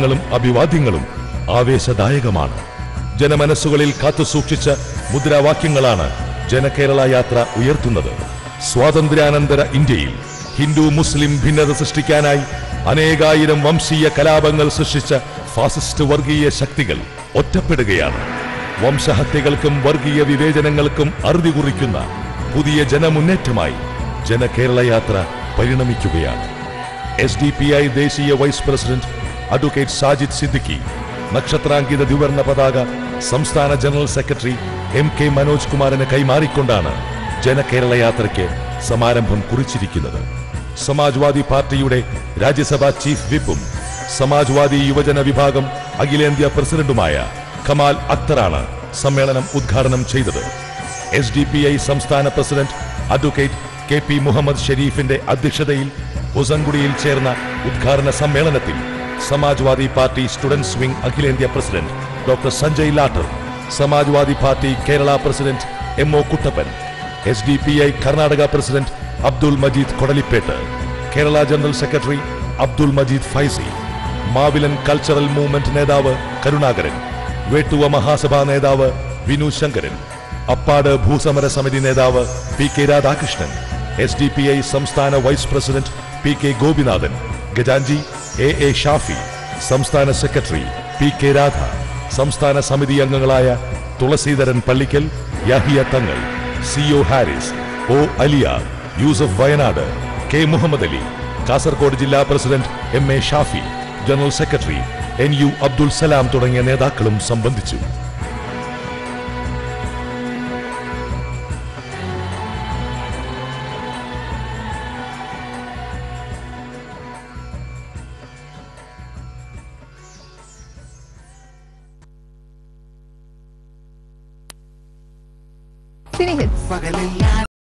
ങ്ങളും അഭിവാദ്യങ്ങളും ആവേശദായകമാണ്. ജനമനസ്സുകളിൽ കാത്തുസൂക്ഷിച്ച മുദ്രാവാക്യങ്ങളാണ് ജനകേരള യാത്ര ഉയർത്തുന്നത്. സ്വാതന്ത്ര്യാനന്തര ഇന്ത്യയിൽ ഹിന്ദു മുസ്ലിം ഭിന്നത സൃഷ്ടിക്കാനായി അനേകായിരം വംശീയ കലാപങ്ങൾ സൃഷ്ടിച്ച ഫാസിസ്റ്റ് വർഗീയ ശക്തികൾ ഒറ്റപ്പെടുകയാണ്. വംശഹത്യകൾക്കും വർഗീയ വിവേചനങ്ങൾക്കും അറുതി കുറിക്കുന്ന പുതിയ ജനമുന്നേറ്റമായി ജനകേരള യാത്ര പരിണമിക്കുകയാണ്. എസ് ഡി പി ഐ ദേശീയ vice president advocate Sajid Siddiqui നക്ഷത്രാങ്കിത ദ്വിവർണ പതാക സംസ്ഥാന general secretary M K Manoj കുമാറിന് കൈമാറിക്കൊണ്ടാണ് ജനകേരള യാത്രയ്ക്ക് സമാരംഭം കുറിച്ചിരിക്കുന്നത്. സമാജ്വാദി പാർട്ടിയുടെ രാജ്യസഭാ ചീഫ് വിപ്പും സമാജ്വാദി യുവജന വിഭാഗം അഖിലേന്ത്യാ പ്രസിഡന്റുമായ കമാൽ അക്തറാണ് സമ്മേളനം ഉദ്ഘാടനം ചെയ്തത്. എസ് ഡി പി ഐ സംസ്ഥാന president advocate K P Muhammad ഷെരീഫിന്റെ അധ്യക്ഷതയിൽ ഉസൻകുടിയിൽ ചേർന്ന ഉദ്ഘാടന സമ്മേളനത്തിൽ സമാജ്വാദി പാർട്ടി സ്റ്റുഡൻസ് വിംഗ് അഖിലേന്ത്യാ president doctor Sanjay Lathar Samajwadi party Kerala president M O Kuttappan S D P I Karnataka president Abdul Majeed Kodlipet Kerala general secretary Abdul Majeed Faizi Mavilan cultural movement നേതാവ് കരുണാകരൻ വേട്ടുവ മഹാസഭാ നേതാവ് വിനു ശങ്കരൻ അപ്പാട് ഭൂസമര സമിതി നേതാവ് P K Radhakrishnan S D P I സംസ്ഥാന vice president P K Gopinathan ഗജാൻജി A A Shafi സംസ്ഥാന secretary P K Radha സംസ്ഥാന സമിതി അംഗങ്ങളായ Thulaseedharan Pallikkal Yahiya Thangal C O Haris O Aliya Yusuf Wayanad K Muhammad Ali Kasaragod ജില്ലാ president M A Shafi general secretary N U Abdul Salam തുടങ്ങിയ നേതാക്കളും സംബന്ധിച്ചു. City Hits.